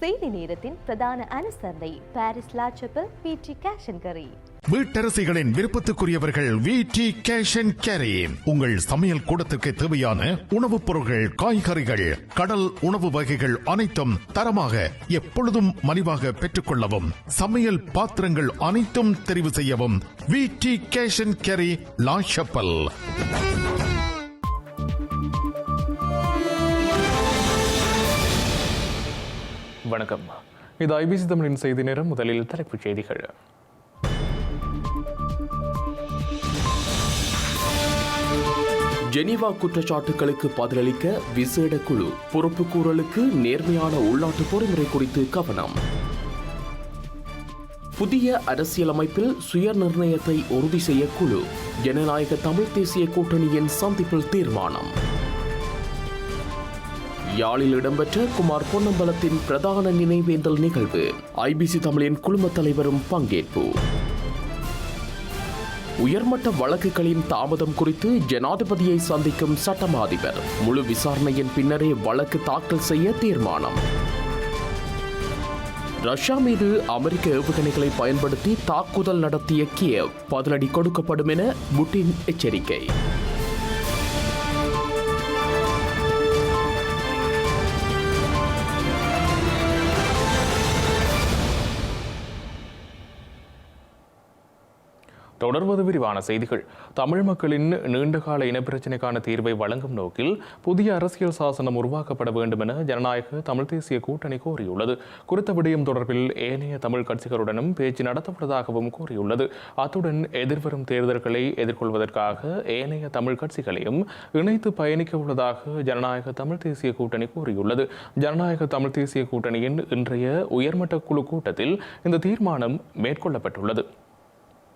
செய்தி நேரத்தின் பிரதான அனுசரணை பாரிஸ் லாச்சப்பல் பிடி கேஷன் கரி வீட்டரசிகளின் விருப்பத்துக்குரியவர்கள் V. T. Cash and carry உங்கள் சமையல் கூடத்திற்கு தேவையான உணவுப் பொருட்கள் காய்கறிகள் கடல் உணவு வகைகள் அனைத்தும் தரமாக எப்பொழுதும் மலிவாக பெற்றுக்கொள்ளவும் சமையல் பாத்திரங்கள் அனைத்தும் தெரிவு செய்யவும் V. T. Cash and carry La Chapelle வணக்கம். இது ஐபிசி தமிழின் செய்தி நேரம். முதலில் தலைப்புச் செய்திகள். ஜெனீவா குற்றச்சாட்டுகளுக்கு பதிலளிக்க விசேட குழு பொறுப்புக்கூறலுக்கு நேர்மையான உள்நாட்டு பொறிமுறை குறித்து கவனம். புதிய அரசியலமைப்பில் சுய நிர்ணயத்தை உறுதி செய்ய குழு ஜனநாயக தமிழ் தேசிய கூட்டணியின் சந்திப்பில் தீர்மானம். யாழில் இடம்பெற்ற குமார் பொன்னம்பலத்தின் பிரதான நினைவேந்தல் நிகழ்வு. ஐபிசி தமிழின் குழுமத் தலைவரும் பங்கேற்பு. உயர்மட்ட வழக்குகளின் தாமதம் குறித்து ஜனாதிபதியை சந்திக்கும் சட்டமாதிபர். முழு விசாரணையின் பின்னரே வழக்கு தாக்கல் செய்ய தீர்மானம். ரஷ்யா மீது அமெரிக்க ஏவுகணைகளை பயன்படுத்தி தாக்குதல் நடத்திய கியவ் பதிலடி கொடுக்கப்படும் என புட்டின் எச்சரிக்கை. தொடர்வது விரிவான செய்திகள். தமிழ் மக்களின் நீண்டகால இனப்பிரச்சினைக்கான தீர்வை வழங்கும் நோக்கில் புதிய அரசியல் சாசனம் உருவாக்கப்பட வேண்டும் என ஜனநாயக தமிழ் தேசிய கூட்டணி கோரியுள்ளது. குறித்த விடயம் தொடர்பில் ஏனைய தமிழ் கட்சிகளுடனும் பேச்சு நடத்தப்பட்டதாகவும் கூறியுள்ளது. அத்துடன் எதிர்வரும் தேர்தல்களை எதிர்கொள்வதற்காக ஏனைய தமிழ் கட்சிகளையும் இணைத்து பயணிக்க உள்ளதாக ஜனநாயக தமிழ் தேசிய கூட்டணி கூறியுள்ளது. ஜனநாயக தமிழ் தேசிய கூட்டணியின் இன்றைய உயர்மட்ட குழு கூட்டத்தில் இந்த தீர்மானம் மேற்கொள்ளப்பட்டுள்ளது.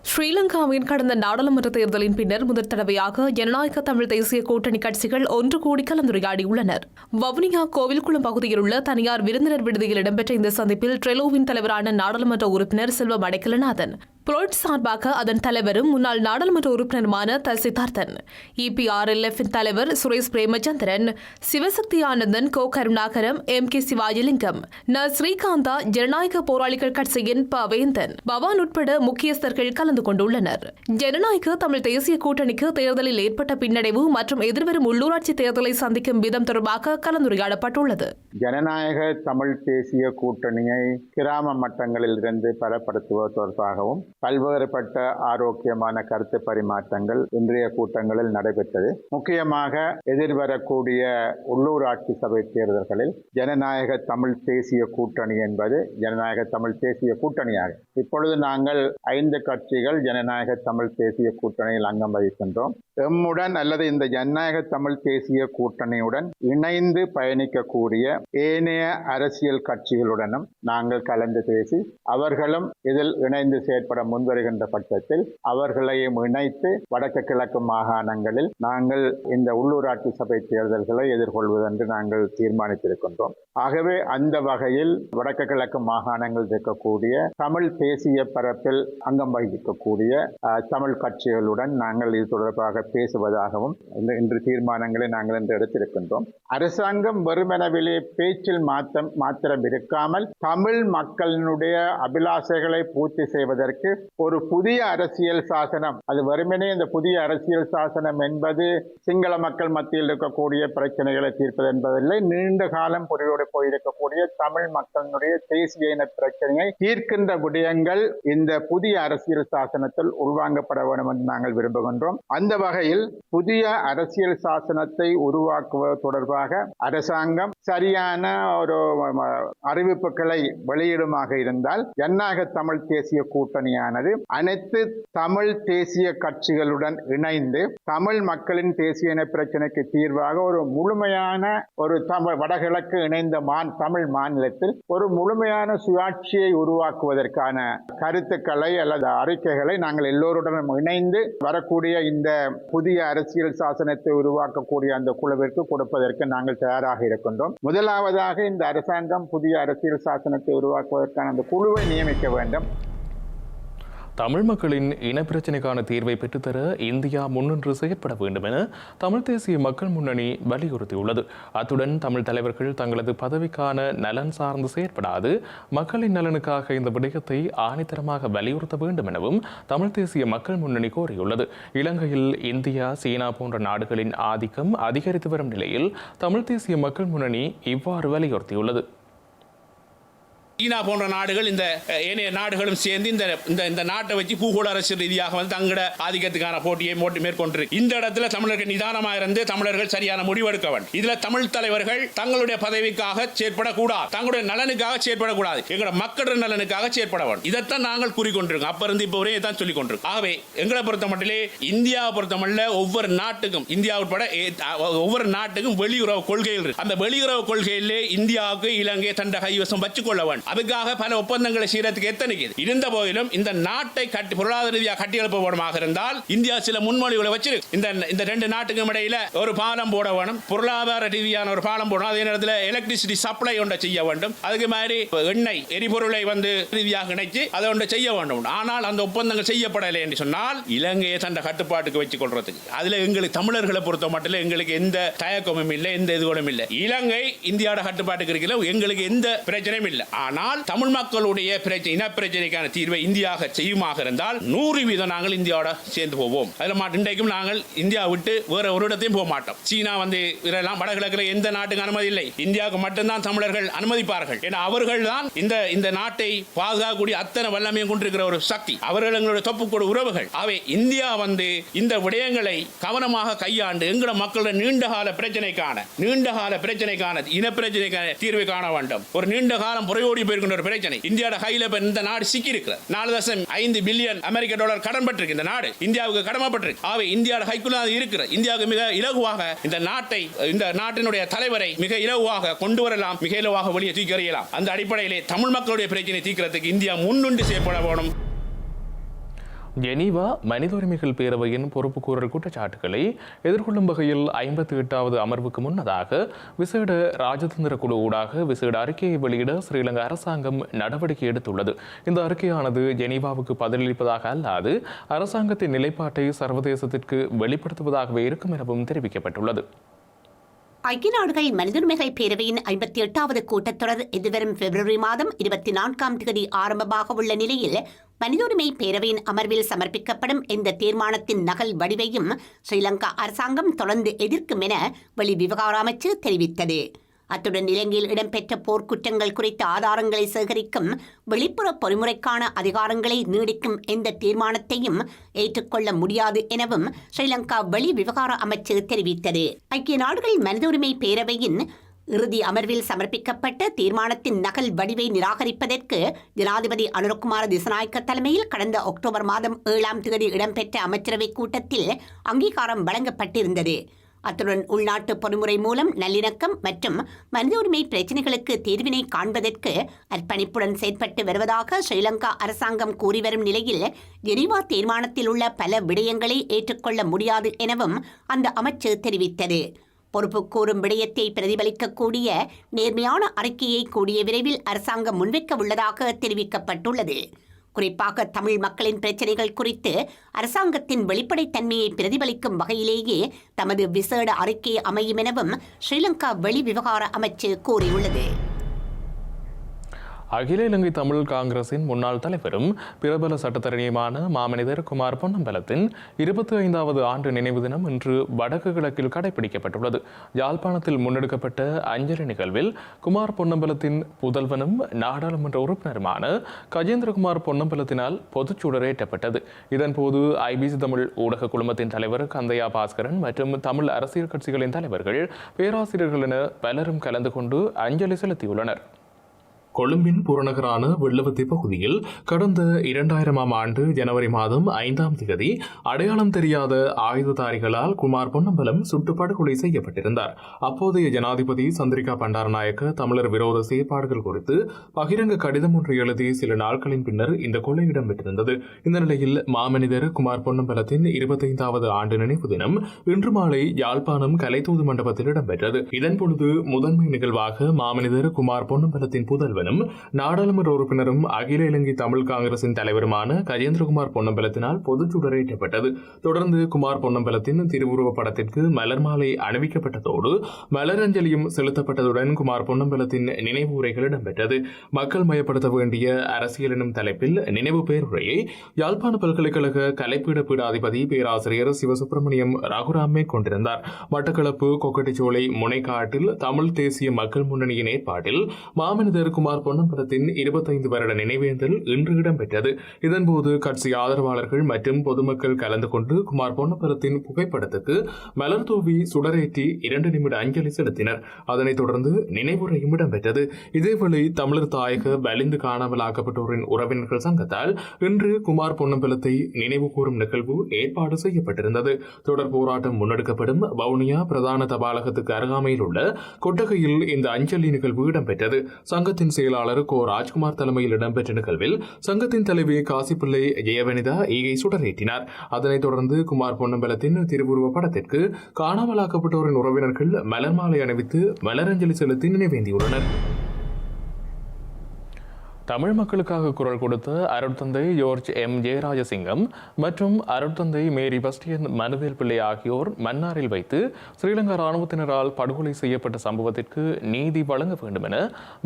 ஸ்ரீலங்காவின் கடந்த நாடாளுமன்ற தேர்தலின் பின்னர் முதற் தடவையாக ஜனநாயக தமிழ் தேசிய கூட்டணி கட்சிகள் ஒன்று கூடி கலந்துரையாடியுள்ளனர். வவுனியா கோவில்குளம் பகுதியில் உள்ள தனியார் விருந்தினர் விடுதியில் இடம்பெற்ற இந்த சந்திப்பில் ட்ரெலோவின் தலைவரான நாடாளுமன்ற உறுப்பினர் செல்வம் அடைக்கலநாதன் புலோட் சார்பாக அதன் தலைவரும் முன்னாள் நாடாளுமன்ற உறுப்பினருமான த. சித்தார்த்தன். இபிஆர்எல்எஃப் தலைவர் சுரேஷ் பிரேமச்சந்திரன் சிவசக்தி ஆனந்தன் கோ. கருணாகரம் எம். கே. சிவாஜிலிங்கம் ந. ஸ்ரீகாந்தா ஜனநாயக போராளிகள் கட்சியின் ப வேந்தன் பவான் உட்பட முக்கியஸ்தர்கள் கலந்து கொண்டுள்ளனர். ஜனநாயக தமிழ் தேசிய கூட்டணிக்கு தேர்தலில் ஏற்பட்ட பின்னடைவு மற்றும் எதிர்வரும் உள்ளூராட்சி தேர்தலை சந்திக்கும் விதம் தொடர்பாக கலந்துரையாடப்பட்டுள்ளது. ஜனநாயக தமிழ் தேசிய கூட்டணியை கிராம மட்டங்களில் இருந்து பலப்படுத்துவது தொடர்பாகவும் பல்வேறுபட்ட ஆரோக்கியமான கருத்து பரிமாற்றங்கள் இன்றைய கூட்டங்களில் நடைபெற்றது. முக்கியமாக எதிர்வரக்கூடிய உள்ளூராட்சி சபை தேர்தல்களில் ஜனநாயக தமிழ் தேசிய கூட்டணி என்பது ஜனநாயக தமிழ் தேசிய கூட்டணியாகும் இப்பொழுது நாங்கள் ஐந்து கட்சிகள் ஜனநாயக தமிழ் தேசிய கூட்டணியில் அங்கம் வகிக்கின்றோம். எம்முடன் அல்லது இந்த ஜனநாயக தமிழ் தேசிய கூட்டணியுடன் இணைந்து பயணிக்கக்கூடிய ஏனைய அரசியல் கட்சிகளுடனும் நாங்கள் கலந்து பேசி அவர்களும் இதில் இணைந்து செயற்பட முன்வருகின்ற பட்சத்தில் அவர்களையும் இணைத்து வடக்கு கிழக்கு மாகாணங்களில் நாங்கள் இந்த உள்ளூராட்சி சபை தேர்தல்களை எதிர்கொள்வதென்று நாங்கள் தீர்மானித்திருக்கின்றோம். ஆகவே அந்த வகையில் வடக்கு கிழக்கு மாகாணங்கள் இருக்கக்கூடிய தமிழ் தேசிய பரப்பில் அங்கம் வகிக்கக்கூடிய தமிழ் கட்சிகளுடன் நாங்கள் இது தொடர்பாக பேசுவதாகவும் இந்த- இன்று தீர்மானங்களை நாங்கள் இன்று எடுத்திருக்கின்றோம். அரசாங்கம் வெறுமெனவிலே பேச்சில் மாத்தம் மாத்திரம் இருக்காமல் தமிழ் மக்களினுடைய அபிலாசைகளை பூர்த்தி செய்வதற்கு ஒரு புதிய அரசியல் சாசனம். அது வெறுமனே இந்த புதிய அரசியல் சாசனம் என்பது சிங்கள மக்கள் மத்தியில் இருக்கக்கூடிய பிரச்சனைகளை தீர்ப்பது என்பதில்லை. நீண்ட காலம் பொறியோடு போயிருக்கக்கூடிய தமிழ் மக்களினுடைய தேசிய இன பிரச்சனையை தீர்க்கின்ற விடயங்கள் இந்த புதிய அரசியல் சாசனத்தில் உள்வாங்கப்பட வேண்டும் என்று நாங்கள் விரும்புகின்றோம். அந்த வகையில் புதிய அரசியல் சாசனத்தை உருவாக்குவது தொடர்பாக அரசாங்கம் சரியான ஒரு அறிவிப்புகளை வெளியிடுமாக இருந்தால் ஜனநாயக தமிழ் தேசிய கூட்டணியான கூட்டணியானது அனைத்து தமிழ் தேசிய கட்சிகளுடன் இணைந்து தமிழ் மக்களின் தேசிய இன பிரச்சனைக்கு தீர்வாக ஒரு முழுமையான ஒரு தமிழ் வடகிழக்கு இணைந்த மான் தமிழ் மாநிலத்தில் ஒரு முழுமையான சுயாட்சியை உருவாக்குவதற்கான கருத்துக்களை அல்லது அறிக்கைகளை நாங்கள் எல்லோருடனும் இணைந்து வரக்கூடிய இந்த புதிய அரசியல் சாசனத்தை உருவாக்கக்கூடிய அந்த குழுவிற்கு கொடுப்பதற்கு நாங்கள் தயாராக இருக்கின்றோம். முதலாவதாக இந்த அரசாங்கம் புதிய அரசியல் சாசனத்தை உருவாக்குவதற்கான அந்த குழுவை நியமிக்க வேண்டும். தமிழ் மக்களின் இனப்பிரச்சினைக்கான தீர்வை பெற்றுத்தர இந்தியா முன்னின்று செயற்பட வேண்டும் என தமிழ் தேசிய மக்கள் முன்னணி வலியுறுத்தியுள்ளது. அத்துடன் தமிழ் தலைவர்கள் தங்களது பதவிக்கான நலன் சார்ந்து செயற்படாது மக்களின் நலனுக்காக இந்த விடயத்தை ஆணித்தரமாக வலியுறுத்த வேண்டும் எனவும் தமிழ் தேசிய மக்கள் முன்னணி கோரியுள்ளது. இலங்கையில் இந்தியா சீனா போன்ற நாடுகளின் ஆதிக்கம் அதிகரித்து வரும் நிலையில் தமிழ் தேசிய மக்கள் முன்னணி இவ்வாறு வலியுறுத்தியுள்ளது. சீனா போன்ற நாடுகள் இந்த ஏனைய நாடுகளும் சேர்ந்து இந்த இந்த இந்த நாட்டை வச்சு பூகோள அரசு ரீதியாக வந்து தங்களோட ஆதிக்கத்துக்கான போட்டியை மோட்டி மேற்கொண்டிருக்கு. இந்த இடத்துல தமிழர்கள் நிதானமாக இருந்து தமிழர்கள் சரியான முடிவெடுக்க வேண்டும். இதுல தமிழ் தலைவர்கள் தங்களுடைய பதவிக்காக செயற்படக்கூடாது. தங்களுடைய நலனுக்காக செயற்படக்கூடாது. எங்களோட மக்களோட நலனுக்காக செயற்பட வேண்டும். இதைத்தான் நாங்கள் கூறிக்கொண்டிருக்கோம். அப்ப இருந்து இப்போ வரையும் தான் சொல்லிக் கொண்டிருக்கோம் ஆகவே எங்களை பொறுத்த மட்டிலே இந்தியாவை பொறுத்த மட்டும் ஒவ்வொரு நாட்டுக்கும் இந்தியா உட்பட ஒவ்வொரு நாட்டுக்கும் வெளியுறவு கொள்கைகள் இருக்கு. அந்த வெளியுறவு கொள்கையிலே இந்தியாவுக்கு இலங்கை தண்ட கைவசம் வச்சுக்கொள்ள வேண்டும். அதுக்காக பல ஒப்பந்தங்களை செய்யறதுக்கு எத்தனைக்குது இருந்த போதிலும் இந்த நாட்டை கட்டி பொருளாதார ரீதியாக கட்டியெழுப்ப இருந்தால் இந்தியா சில முன்மொழிகளை வச்சிருக்கு. இந்த இந்த ரெண்டு நாட்டுக்கும் இடையில ஒரு பாலம் போட வேணும் பொருளாதார ரீதியான ஒரு பாலம் போடணும். அதே நேரத்தில் எலக்ட்ரிசிட்டி சப்ளை ஒன்றை செய்ய வேண்டும். அதுக்கு மாதிரி எண்ணெய் எரிபொருளை வந்து ரீதியாக இணைச்சு அதை ஒன்றை செய்ய வேண்டும். ஆனால் அந்த ஒப்பந்தங்கள் செய்யப்படலை என்று சொன்னால் இலங்கையை தண்ட கட்டுப்பாட்டுக்கு வச்சு கொள்றதுக்கு. அதுல எங்களுக்கு தமிழர்களை பொறுத்த மட்டும் எங்களுக்கு எந்த தயக்கமும் இல்லை எந்த இதுகளும் இல்லை. இலங்கை இந்தியாவோட கட்டுப்பாட்டுக்கு இருக்கிற எங்களுக்கு எந்த பிரச்சனையும் இல்லை. ஆனால் ஆனால் தமிழ் மக்களுடைய பிரச்சனை இன பிரச்சனைக்கான தீர்வை இந்தியாக செய்யுமாக இருந்தால் நூறு வீதம் நாங்கள் இந்தியாவோட சேர்ந்து போவோம். அதில் இன்றைக்கும் நாங்கள் இந்தியா விட்டு வேற ஒரு இடத்தையும் போக மாட்டோம். சீனா வந்து இதெல்லாம் வடகிழக்கில் எந்த நாட்டுக்கு அனுமதி இல்லை. இந்தியாவுக்கு மட்டும்தான் தமிழர்கள் அனுமதிப்பார்கள். ஏன்னா அவர்கள் தான் இந்த இந்த நாட்டை பாதுகாக்கக்கூடிய அத்தனை வல்லமையும் கொண்டிருக்கிற ஒரு சக்தி. அவர்கள் எங்களுடைய தொப்புக்கூட உறவுகள். அவை இந்தியா வந்து இந்த விடயங்களை கவனமாக கையாண்டு எங்கள மக்களோட நீண்டகால பிரச்சனைக்கான நீண்டகால பிரச்சனைக்கான இன பிரச்சனைக்கான தீர்வை காண வேண்டும். ஒரு நீண்ட காலம் புறையோடி போயிருக்கின்ற ஒரு பிரச்சனை. இந்தியாவோட கையில இப்ப இந்த நாடு சிக்கி இருக்கு நாலு தசம் ஐந்து பில்லியன் அமெரிக்க டாலர் கடன் பட்டிருக்கு இந்த நாடு. இந்தியாவுக்கு கடமைப்பட்டிருக்கு. ஆகவே இந்தியாவோட கைக்குள்ள அது இருக்கிற இந்தியாவுக்கு மிக இலகுவாக இந்த நாட்டை இந்த நாட்டினுடைய தலைவரை மிக இலகுவாக கொண்டு வரலாம். மிக இலவாக வெளியே தூக்கி எறியலாம். அந்த அடிப்படையிலே தமிழ் மக்களுடைய பிரச்சனை தீர்க்கிறதுக்கு இந்தியா முன்னுண்டு செய்யப்பட வேணும் ஜெனீவா மனித உரிமைகள் பேரவையின் பொறுப்புக்கூறல் குற்றச்சாட்டுகளை எதிர்கொள்ளும் வகையில் ஐம்பத்தி எட்டாவது அமர்வுக்கு முன்னதாக விசேட ராஜதந்திர குழு ஊடாக விசேட அறிக்கையை வெளியிட ஸ்ரீலங்கா அரசாங்கம் நடவடிக்கை எடுத்துள்ளது. இந்த அறிக்கையானது ஜெனீவாவுக்கு பதிலளிப்பதாக அல்லாது அரசாங்கத்தின் நிலைப்பாட்டை சர்வதேசத்திற்கு வெளிப்படுத்துவதாகவே இருக்கும் எனவும் தெரிவிக்கப்பட்டுள்ளது. ஐக்கிய நாடுகள் மனிதுரிமைகள் பேரவையின் ஐம்பத்தி எட்டாவது கூட்டத்தொடர் எதிர்வரும் பிப்ரவரி மாதம் இருபத்தி நான்காம் தேதி ஆரம்பமாக உள்ள நிலையில் மனிதுரிமை பேரவையின் அமர்வில் சமர்ப்பிக்கப்படும் இந்த தீர்மானத்தின் நகல் வடிவையும் ஸ்ரீலங்கா அரசாங்கம் தொடர்ந்து எதிர்க்கும் என வெளிவிவகார அமைச்சு தெரிவித்தது. அத்துடன் இலங்கையில் இடம்பெற்ற போர்க்குற்றங்கள் குறித்த ஆதாரங்களை சேகரிக்கும் வெளிப்புற பொறிமுறைக்கான அதிகாரங்களை நீடிக்கும் எந்த தீர்மானத்தையும் ஏற்றுக்கொள்ள முடியாது எனவும் ஸ்ரீலங்கா வெளிவிவகார அமைச்சு தெரிவித்தது. ஐக்கிய நாடுகள் மனித உரிமை பேரவையின் இறுதி அமர்வில் சமர்ப்பிக்கப்பட்ட தீர்மானத்தின் நகல் வடிவை நிராகரிப்பதற்கு ஜனாதிபதி அனுரகுமார திசநாயக்க தலைமையில் கடந்த அக்டோபர் மாதம் ஏழாம் தேதி இடம்பெற்ற அமைச்சரவைக் கூட்டத்தில் அங்கீகாரம் வழங்கப்பட்டிருந்தது. அத்துடன் உள்நாட்டு பொறிமுறை மூலம் நல்லிணக்கம் மற்றும் மனித உரிமை பிரச்சினைகளுக்கு தீர்வினை காண்பதற்கு அர்ப்பணிப்புடன் செயற்பட்டு வருவதாக ஸ்ரீலங்கா அரசாங்கம் கூறி வரும் நிலையில் ஜெனீவா தீர்மானத்தில் உள்ள பல விடயங்களை ஏற்றுக்கொள்ள முடியாது எனவும் அந்த அமைச்சு தெரிவித்தது. பொறுப்பு கூறும் விடயத்தை பிரதிபலிக்கக்கூடிய நேர்மையான அறிக்கையை கூடிய விரைவில் அரசாங்கம் முன்வைக்க உள்ளதாக தெரிவிக்கப்பட்டுள்ளது. குறிப்பாக தமிழ் மக்களின் பிரச்சனைகள் குறித்து அரசாங்கத்தின் வெளிப்படைத்தன்மையை பிரதிபலிக்கும் வகையிலேயே தமது விசேட அறிக்கை அமையும் எனவும் ஸ்ரீலங்கா வெளிவிவகார அமைச்சு கூறியுள்ளது. அகில இலங்கை தமிழ் காங்கிரசின் முன்னாள் தலைவரும் பிரபல சட்டத்தரணியுமான மாமனிதர் குமார் பொன்னம்பலத்தின் இருபத்தி ஐந்தாவது ஆண்டு நினைவு தினம் இன்று வடக்கு கிழக்கில் கடைபிடிக்கப்பட்டுள்ளது. யாழ்ப்பாணத்தில் முன்னெடுக்கப்பட்ட அஞ்சலி நிகழ்வில் குமார் பொன்னம்பலத்தின் புதல்வனும் நாடாளுமன்ற உறுப்பினருமான கஜேந்திரகுமார் பொன்னம்பலத்தினால் பொதுச்சுடரேற்றப்பட்டது. இதன்போது ஐபிசி தமிழ் ஊடக குழுமத்தின் தலைவர் கந்தையா பாஸ்கரன் மற்றும் தமிழ் அரசியல் கட்சிகளின் தலைவர்கள் பேராசிரியர்கள் என பலரும் கலந்து கொண்டு அஞ்சலி செலுத்தியுள்ளனர். கொழும்பின் புறநகரான வெள்ளவத்தி பகுதியில் கடந்த இரண்டாயிரமாம் ஆண்டு ஜனவரி மாதம் ஐந்தாம் தேதி அடையாளம் தெரியாத ஆயுததாரிகளால் குமார் பொன்னம்பலம் சுட்டு படுகொலை செய்யப்பட்டிருந்தார். அப்போதைய ஜனாதிபதி சந்திரிகா பண்டாரநாயக்க தமிழர் விரோத செயற்பாடுகள் குறித்து பகிரங்க கடிதம் ஒன்று எழுதி சில நாட்களின் பின்னர் இந்த கொலை இடம்பெற்றிருந்தது. இந்த நிலையில் மாமனிதர் குமார் பொன்னம்பலத்தின் இருபத்தைந்தாவது ஆண்டு நினைவு தினம் இன்று மாலை யாழ்ப்பாணம் கலைத்தூது மண்டபத்தில் இடம்பெற்றது. இதன் பொழுது முதன்மை நிகழ்வாக மாமனிதர் குமார் பொன்னம்பலத்தின் புதல்வனும் உறுப்பினரும் நாடாளுமன்ற உறுப்பினரும் அகில இலங்கை தமிழ் காங்கிரசின் தலைவருமான கஜேந்திரகுமார் பொன்னம்பலத்தினால் பொதுச் சுடரேற்றப்பட்டது. தொடர்ந்து குமார் பொன்னம்பலத்தின் திருவுருவ படத்திற்கு மலர் மாலை அணிவிக்கப்பட்டதோடு மலரஞ்சலியும் செலுத்தப்பட்டதுடன் குமார் பொன்னம்பலத்தின் நினைவு உரைகள் இடம்பெற்றது. மக்கள் மயப்படுத்த வேண்டிய அரசியல் எனும் தலைப்பில் நினைவு பேருரையை யாழ்ப்பாண பல்கலைக்கழக கலைப்பீட பீடாதிபதி பேராசிரியர் சிவசுப்பிரமணியம் ரகுராம் கொண்டிருந்தார். மட்டக்களப்பு கொக்கட்டிச்சோலை முனைக்காட்டில் தமிழ் தேசிய மக்கள் முன்னணியின் ஏற்பாட்டில் மாமனிதர் குமார் பொன்னம்பலத்தின் இருபத்தைந்து வருட நினைவேந்தல் இன்று இடம்பெற்றது. இதன்போது கட்சி ஆதரவாளர்கள் மற்றும் பொதுமக்கள் கலந்து கொண்டு குமார் பொன்னம்பலத்தின் புகைப்படத்துக்கு மலர் தூவி சுடரேற்றி இரண்டு நிமிட அஞ்சலி செலுத்தினர். அதனைத் தொடர்ந்து நினைவுரையும் இடம்பெற்றது. இதேவேளை தமிழர் தாயக வலிந்து காணாமலாக்கப்பட்டோரின் உறவினர்கள் சங்கத்தால் இன்று குமார் பொன்னம்பலத்தை நினைவு கூறும் நிகழ்வு ஏற்பாடு செய்யப்பட்டிருந்தது. தொடர் போராட்டம் முன்னெடுக்கப்படும் வவுனியா பிரதான தபாலகத்துக்கு அருகாமையில் உள்ள கொட்டகையில் இந்த அஞ்சலி நிகழ்வு இடம்பெற்றது. சங்கத்தின் செயலாளர் கோ ராஜ்குமார் தலைமையில் இடம்பெற்ற நிகழ்வில் சங்கத்தின் தலைவி காசிப்பிள்ளை ஜெயவனிதா ஈகை சுடரேற்றினார். அதனைத் தொடர்ந்து குமார் பொன்னம்பலத்தின் திருவுருவ படத்திற்கு காணாமலாக்கப்பட்டோரின் உறவினர்கள் மலர் மாலை அணிவித்து மலரஞ்சலி செலுத்தி நினைவேந்தியுள்ளனர். தமிழ் மக்களுக்காக குரல் கொடுத்த அருட்தந்தை ஜோர்ஜ் எம். ஜெயராஜசிங்கம் மற்றும் அருட்தந்தை மேரி பஸ்டியன் மனுவேல் பிள்ளை ஆகியோர் மன்னாரில் வைத்து ஸ்ரீலங்கா ராணுவத்தினரால் படுகொலை செய்யப்பட்ட சம்பவத்திற்கு நீதி வழங்க வேண்டும் என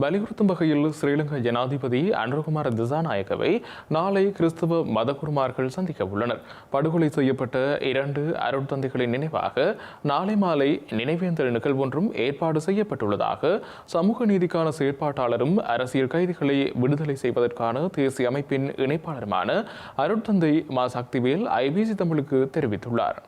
வலியுறுத்தும் வகையில் ஸ்ரீலங்கா ஜனாதிபதி அனுரகுமார திசாநாயக்கவை நாளை கிறிஸ்தவ மதகுருமார்கள் சந்திக்க உள்ளனர். படுகொலை செய்யப்பட்ட இரண்டு அருட்தந்தைகளின் நினைவாக நாளை மாலை நினைவேந்தல் நிகழ்வொன்றும் ஏற்பாடு செய்யப்பட்டுள்ளதாக சமூக நீதிக்கான செயற்பாட்டாளரும் அரசியல் கைதிகளை விடுதலை செய்வதற்கான தேசிய அமைப்பின் இணைப்பாளருமான அருட்தந்தை மா சக்திவேல் ஐபிசி தமிழுக்கு தெரிவித்துள்ளார்.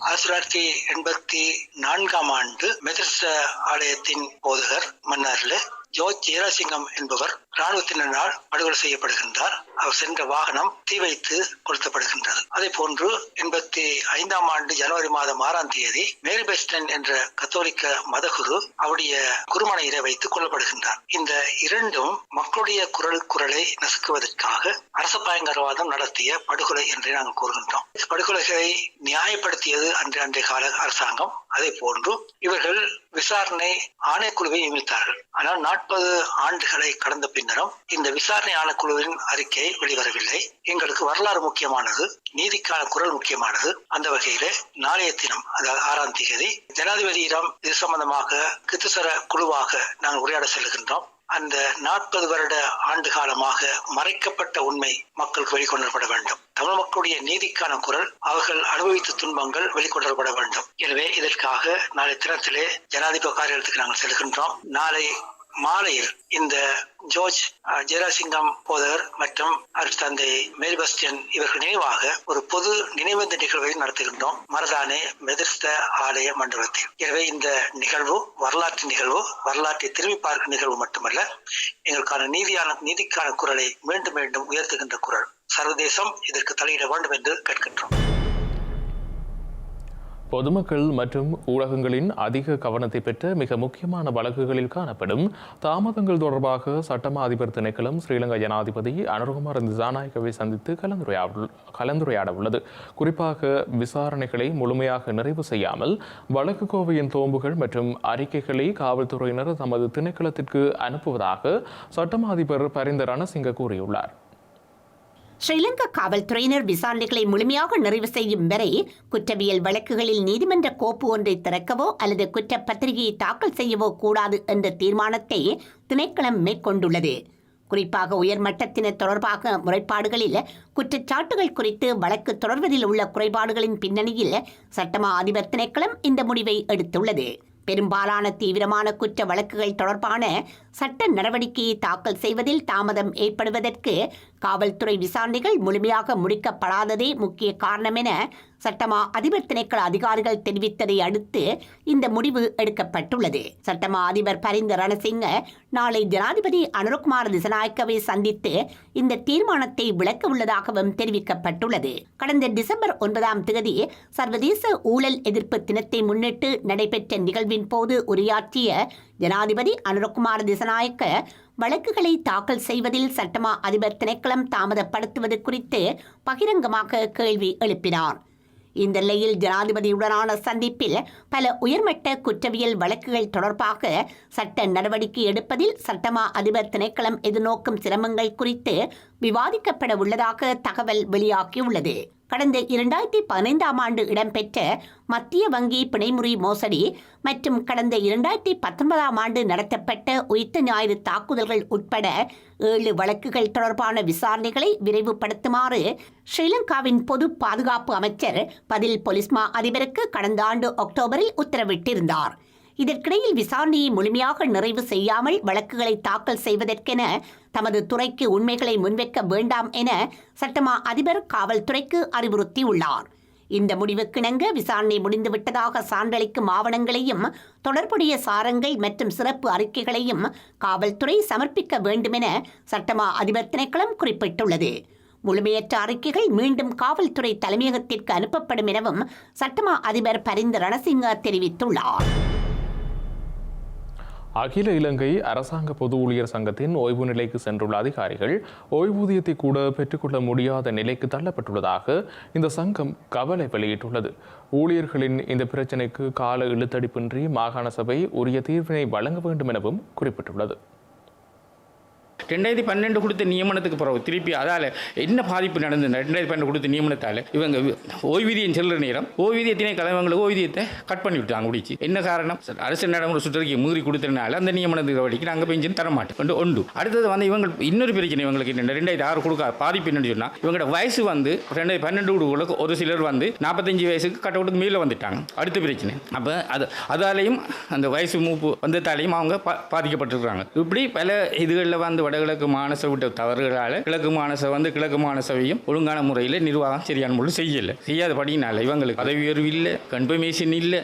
ஆயிரத்தி தொள்ளாயிரத்தி எண்பத்தி நான்காம் ஆண்டு மெதிர்ச ஆலயத்தின் போதகர் மன்னாரில் ஜோர்ஜ் ஜெயராசிங்கம் என்பவர் ராணுவத்தினரால் படுகொலை செய்யப்படுகின்றார். அவர் சென்ற வாகனம் தீ வைத்து கொளுத்தப்படுகின்றது. அதே போன்று எண்பத்தி ஐந்தாம் ஆண்டு ஜனவரி மாதம் ஆறாம் தேதி மேரி பெஸ்டன் என்ற கத்தோலிக்க மதகுரு அவருடைய குருமனையில வைத்து கொல்லப்படுகின்றார். இந்த இரண்டும் மக்களுடைய குரல் குரலை நசுக்குவதற்காக அரச பயங்கரவாதம் நடத்திய படுகொலை என்று நாங்கள் கூறுகின்றோம். படுகொலைகளை நியாயப்படுத்தியது அன்று அன்றைய கால அரசாங்கம். அதே போன்று இவர்கள் விசாரணை ஆணைக்குழுவை நியமித்தார்கள். ஆனால் நாற்பது ஆண்டுகளை கடந்த பின்னரும் இந்த விசாரணை ஆணைக்குழுவின் அறிக்கை வெளிவரவில்லை. எங்களுக்கு வரலாறு முக்கியமானது நீதிக்கான குரல் முக்கியமானது. அந்த வகையில நாளைய தினம் அதாவது ஆறாம் தேதி ஜனாதிபதியிடம் இது சம்பந்தமாக கித்துசர குழுவாக நாங்கள் உரையாட செல்கின்றோம். அந்த நாற்பது வருட ஆண்டு காலமாக மறைக்கப்பட்ட உண்மை மக்களுக்கு வெளிக்கொணரப்பட வேண்டும். தமிழ் மக்களுடைய நீதிக்கான குரல் அவர்கள் அனுபவித்த துன்பங்கள் வெளிக்கொணரப்பட வேண்டும். எனவே இதற்காக நாளை தினத்திலே ஜனாதிபதி காரியத்துக்கு நாங்கள் செல்கின்றோம். நாளை மாலையில் இந்த ஜோர்ஜ் ஜெயராசிங்கம் போதகர் மற்றும் அவர் தந்தை மேல்பஸ்டியன் இவர்கள் நினைவாக ஒரு பொது நினைவேந்த நிகழ்வை நடத்துகின்றோம். மரதானே மெதிர்த்த ஆலய மண்டபத்தில். எனவே இந்த நிகழ்வு வரலாற்று நிகழ்வு வரலாற்றை திரும்பி பார்க்கும் நிகழ்வு மட்டுமல்ல எங்களுக்கான நீதியான நீதிக்கான குரலை மீண்டும் மீண்டும் உயர்த்துகின்ற குரல். சர்வதேசம் இதற்கு தலையிட வேண்டும் என்று கேட்கின்றோம். பொதுமக்கள் மற்றும் ஊடகங்களின் அதிக கவனத்தை பெற்ற மிக முக்கியமான வழக்குகளில் காணப்படும் தாமதங்கள் தொடர்பாக சட்டமா அதிபர் திணைக்களம் ஸ்ரீலங்கா ஜனாதிபதி அனுர்குமார் திசாநாயக்கவை சந்தித்து கலந்துரையாட கலந்துரையாட உள்ளது குறிப்பாக விசாரணைகளை முழுமையாக நிறைவு செய்யாமல் வழக்கு கோவையின் தோம்புகள் மற்றும் அறிக்கைகளை காவல்துறையினர் தமது திணைக்களத்திற்கு அனுப்புவதாக சட்டமா அதிபர் பரிந்த ரணசிங்க கூறியுள்ளார். ஸ்ரீலங்கா காவல்துறையினர் விசாரணைகளை முழுமையாக நிறைவு செய்யும் வரை குற்றவியல் வழக்குகளில் நீதிமன்ற கோப்பு ஒன்றை திறக்கவோ அல்லது குற்றப்பத்திரிகையை தாக்கல் செய்யவோ கூடாது என்ற தீர்மானத்தை திணைக்களம் மேற்கொண்டுள்ளது. குறிப்பாக உயர்மட்டத்தினர் தொடர்பாக முறைப்பாடுகளில் குற்றச்சாட்டுகள் குறித்து வழக்கு தொடர்வதில் உள்ள குறைபாடுகளின் பின்னணியில் சட்டமா அதிபர் திணைக்களம் இந்த முடிவை எடுத்துள்ளது. பெரும்பாலான தீவிரமான குற்ற வழக்குகள் தொடர்பான சட்ட நடவடிக்கையை தாக்கல் செய்வதில் தாமதம் ஏற்படுவதற்கு காவல்துறை விசாரணைகள் முழுமையாக முடிக்கப்படாததே முக்கிய காரணம் என சட்டமா அதிபர் திணைக்கள அதிகாரிகள் தெரிவித்ததை அடுத்து இந்த முடிவு எடுக்கப்பட்டுள்ளது. சட்டமா அதிபர் பரிந்த ரணசிங்க நாளை ஜனாதிபதி அனுரகுமார் திசநாயக்கவை சந்தித்து இந்த தீர்மானத்தை விளக்க உள்ளதாகவும் தெரிவிக்கப்பட்டுள்ளது. கடந்த டிசம்பர் ஒன்பதாம் தேதி சர்வதேச ஊழல் எதிர்ப்பு தினத்தை முன்னிட்டு நடைபெற்ற நிகழ்வின் போது உரையாற்றிய ஜனாதிபதி அனுரகுமார் திசநாயக்க வழக்குகளை தாக்கல் செய்வதில் சட்டமா அதிபர் திணைக்களம் தாமதப்படுத்துவது குறித்து பகிரங்கமாக கேள்வி எழுப்பினார். இந்த நிலையில் ஜனாதிபதியுடனான சந்திப்பில் பல உயர்மட்ட குற்றவியல் வழக்குகள் தொடர்பாக சட்ட நடவடிக்கை எடுப்பதில் சட்டமா அதிபர் திணைக்களம் எதிர்நோக்கும் சிரமங்கள் குறித்து விவாதிக்கப்பட உள்ளதாக தகவல் வெளியாகியுள்ளது. கடந்த இரண்டாயிரத்தி பதினைந்தாம் ஆண்டு இடம்பெற்ற மத்திய வங்கி பிணைமுறி மோசடி மற்றும் கடந்த இரண்டாயிரத்தி பத்தொன்பதாம் ஆண்டு நடத்தப்பட்ட உயிர்த்த ஞாயிறு தாக்குதல்கள் உட்பட ஏழு வழக்குகள் தொடர்பான விசாரணைகளை விரைவுபடுத்துமாறு ஸ்ரீலங்காவின் பொது பாதுகாப்பு அமைச்சர் பதில் பொலிஸ்மா அதிபருக்கு கடந்த ஆண்டு அக்டோபரில் உத்தரவிட்டிருந்தார். இதற்கிடையில் விசாரணையை முழுமையாக நிறைவு செய்யாமல் வழக்குகளை தாக்கல் செய்வதற்கென தமது துறைக்கு உண்மைகளை முன்வைக்க வேண்டாம் என சட்டமா அதிபர் காவல்துறைக்கு அறிவுறுத்தியுள்ளார். இந்த முடிவுக்கிணங்க விசாரணை முடிந்துவிட்டதாக சான்றளிக்கும் ஆவணங்களையும் தொடர்புடைய சாரங்கள் மற்றும் சிறப்பு அறிக்கைகளையும் காவல்துறை சமர்ப்பிக்க வேண்டுமென சட்டமா அதிபர் திணைக்களம் குறிப்பிட்டுள்ளது. முழுமையற்ற அறிக்கைகள் மீண்டும் காவல்துறை தலைமையகத்திற்கு அனுப்பப்படும் எனவும் சட்டமா அதிபர் பரிந்த ரணசிங்க தெரிவித்துள்ளார். அகில இலங்கை அரசாங்க பொது ஊழியர் சங்கத்தின் ஓய்வு நிலைக்கு சென்றுள்ள அதிகாரிகள் ஓய்வூதியத்தை கூட பெற்றுக்கொள்ள முடியாத நிலைக்கு தள்ளப்பட்டுள்ளதாக இந்த சங்கம் கவலை வெளியிட்டுள்ளது. ஊழியர்களின் இந்த பிரச்சினைக்கு கால இழுத்தடிப்பின்றி மாகாண சபை உரிய தீர்வினை வழங்க வேண்டும் எனவும் குறிப்பிட்டுள்ளது. ரெண்டாயிரத்தி பன்னெண்டு கொடுத்த நியமனத்துக்கு பிறகு திருப்பி அதால் என்ன பாதிப்பு நடந்தது? ரெண்டாயிரத்தி பன்னெண்டு கொடுத்த நியமனத்தால் இவங்க ஓய்வூதியம் செல்லுற நேரம் ஓய்வூதியத்தினை கலவங்களுக்கு ஓய்வூதியத்தை கட் பண்ணி விட்டாங்க முடிச்சு. என்ன காரணம்? அரசு நடைமுறை சுற்றறிக்கை மீறி கொடுத்ததுனால அந்த நியமனத்துக்கு வழிக்கு நாங்கள் பென்ஷன் தர மாட்டோம் ஒன்று உண்டு. அடுத்தது வந்து இவங்க இன்னொரு பிரச்சனை இவங்களுக்கு என்ன ரெண்டாயிரத்தி ஆறு கொடுக்க பாதிப்பு என்னன்னு சொன்னால் இவங்களோட வயசு வந்து ரெண்டாயிரத்தி பன்னெண்டு கொடுக்க ஒரு சிலர் வந்து நாற்பத்தஞ்சு வயசுக்கு கட் அவுட்டுக்கு மேலே வந்துட்டாங்க. அடுத்த பிரச்சனை. அப்போ அது அதாலையும் அந்த வயசு மூப்பு வந்ததாலையும் அவங்க பா பாதிக்கப்பட்டிருக்கிறாங்க. இப்படி பல இதுகளில் வந்து வடகிழக்கு மாநச விட்ட தவறுகளால் கிழக்கு மாநச வந்து கிழக்கு மாநசவையும் ஒழுங்கான முறையில் நிர்வாகம் சரியான முறையில் செய்யலை. செய்யாத படினால இவங்களுக்கு பதவி உயர்வு இல்லை கன்ஃபர்மேஷன் இல்லை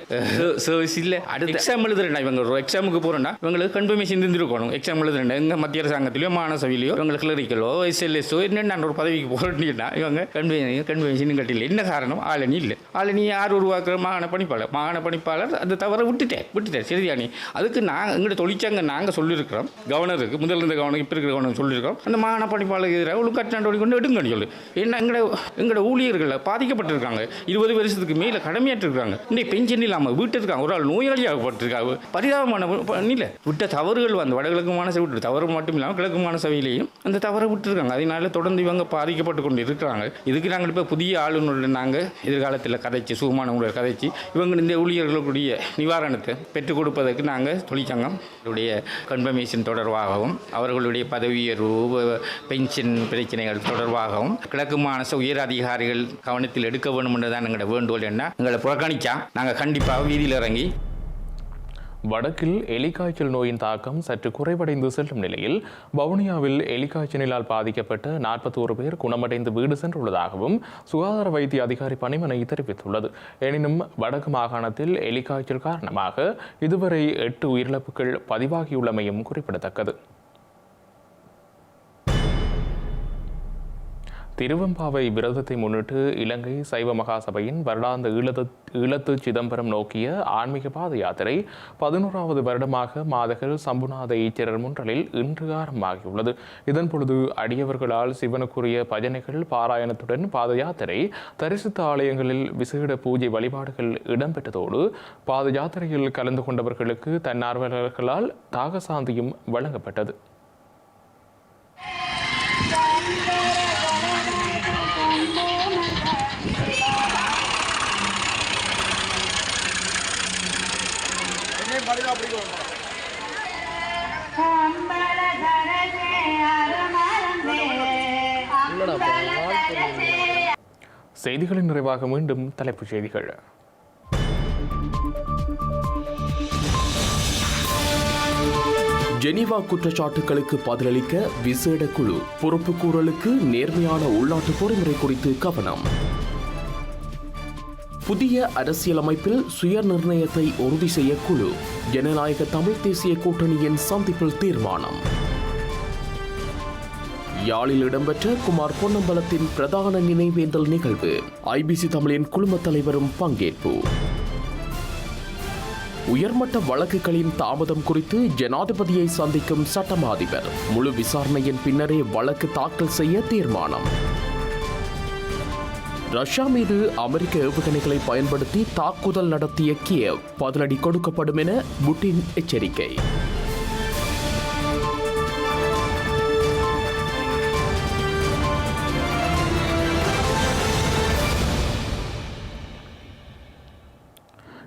சர்வீஸ் இல்லை. அடுத்து எக்ஸாம் எழுதுறேன் இவங்க ஒரு எக்ஸாமுக்கு போகிறோன்னா இவங்களுக்கு கன்ஃபர்மேஷன் இருந்திருக்கணும். எக்ஸாம் எழுதுறேன் எங்கள் மத்திய அரசாங்கத்திலையோ மாநசவிலையோ இவங்களுக்கு கிளரிக்கலோ எஸ்எல்எஸ்ஓ என்ன ஒரு பதவிக்கு போகிறேன்னா இவங்க கன்ஃபர்மேஷன் கன்ஃபர்மேஷன் கட்டில என்ன காரணம்? ஆளணி இல்லை. ஆளணி யார் உருவாக்குற மாகாண பணிப்பாளர்? மாகாண பணிப்பாளர் அந்த தவறை விட்டுட்டேன் விட்டுட்டேன் சரிதானே? அதுக்கு நாங்கள் எங்கள்கிட்ட தொழிற்சங்க நாங்கள் சொல்லியிருக்கிறோம் கவர்னருக்கு முதல்ல இருந்த கவர்னர் இப்போ இருக்கிற சொல்லியிருக்கோம். அந்த மாகாண பணிப்பாளருக்கு எதிராக ஒழுங்காற்று நடவடிக்கை கொண்டு எடுங்கன்னு சொல்லு. ஏன்னா எங்களோட எங்களோட ஊழியர்களில் பாதிக்கப்பட்டிருக்காங்க. இருபது வருஷத்துக்கு மேலே கடமையாற்றிருக்காங்க. இன்னைக்கு பென்ஷன் இல்லாமல் வீட்டு இருக்காங்க ஒரு ஆள் நோயாளியாகப்பட்டிருக்காங்க. பரிதாபமான இல்லை. விட்ட தவறுகள் வந்து வடகிழக்கு மாநில விட்டு தவறு மட்டும் இல்லாமல் கிழக்கு மாநசபையிலையும் அந்த தவறை விட்டுருக்காங்க. அதனால தொடர்ந்து இவங்க பாதிக்கப்பட்டு கொண்டு இருக்கிறாங்க இதுக்கு நாங்கள் இப்போ புதிய ஆளுநர்கள் நாங்கள் எதிர்காலத்தில் கதைச்சு சுகமான உங்களை கதைச்சு இவங்க இந்த ஊழியர்களுடைய நிவாரணத்தை பெற்றுக் கொடுப்பதற்கு நாங்கள் தொழிற்சங்கம் உடைய கன்ஃபர்மேஷன் தொடர்பாகவும் அவர்களுடைய பதவி பென்ஷன் பிரச்சனைகள் தொடர்பாகவும் கிழக்கு மாநில உயர் அதிகாரிகள் கவனத்தில் எடுக்க வேண்டும் என்றுதான் எங்களோட வேண்டுகோள் என்ன? எங்களை புறக்கணிச்சா நாங்கள் கண்டிப்பாக வீதியில் இறங்கி வடக்கில் எலிக்காய்ச்சல் நோயின் தாக்கம் சற்று குறைவடைந்து செல்லும் நிலையில் வவுனியாவில் எலிக்காய்ச்சலினால் பாதிக்கப்பட்ட நாற்பத்தோரு பேர் குணமடைந்து வீடு சென்றுள்ளதாகவும் சுகாதார வைத்திய அதிகாரி பணிமனை தெரிவித்துள்ளது. எனினும் வடக்கு மாகாணத்தில் எலிக்காய்ச்சல் காரணமாக இதுவரை எட்டு உயிரிழப்புகள் பதிவாகியுள்ளமையும் குறிப்பிடத்தக்கது. திருவெம்பாவை விரதத்தை முன்னிட்டு இலங்கை சைவ மகாசபையின் வருடாந்த ஈழத்து ஈழத்து சிதம்பரம் நோக்கிய ஆன்மீக பாத யாத்திரை பதினோராவது வருடமாக மாதகர் சம்புநாத ஈச்சரர் முன்றலில் இன்று ஆரம்பமாகியுள்ளது. இதன் பொழுது அடியவர்களால் சிவனுக்குரிய பஜனைகள் பாராயணத்துடன் பாத யாத்திரை தரிசித்த ஆலயங்களில் விசேட பூஜை வழிபாடுகள் இடம்பெற்றதோடு பாத யாத்திரையில் கலந்து கொண்டவர்களுக்கு தன்னார்வலர்களால் தாகசாந்தியும் வழங்கப்பட்டது. செய்திகளின் நிறைவாக மீண்டும் தலைப்புச் செய்திகள். ஜெனீவா குற்றச்சாட்டுகளுக்கு பதிலளிக்க விசேட குழு பொறுப்புக்கூறலுக்கு நேர்மையான உள்நாட்டு பொறிமுறை குறித்து கவனம். புதிய அரசியலமைப்பில் சுய நிர்ணயத்தை உறுதி செய்ய குழு ஜனநாயக தமிழ் தேசிய கூட்டணியின் சந்திப்பில் தீர்மானம். யாழில் இடம்பெற்ற குமார் பொன்னம்பலத்தின் பிரதான நினைவேந்தல் நிகழ்வு. ஐபிசி தமிழின் குழுமத் தலைவரும் பங்கேற்பு. உயர்மட்ட வழக்குகளின் தாமதம் குறித்து ஜனாதிபதியை சந்திக்கும் சட்டம் அதிபர் முழு விசாரணையின் பின்னரே வழக்கு தாக்கல் செய்ய தீர்மானம். ரஷ்யா மீது அமெரிக்க ஏவுகணைகளை பயன்படுத்தி தாக்குதல் நடத்திய கியவ் பதிலடி கொடுக்கப்படும் என புட்டின் எச்சரிக்கை.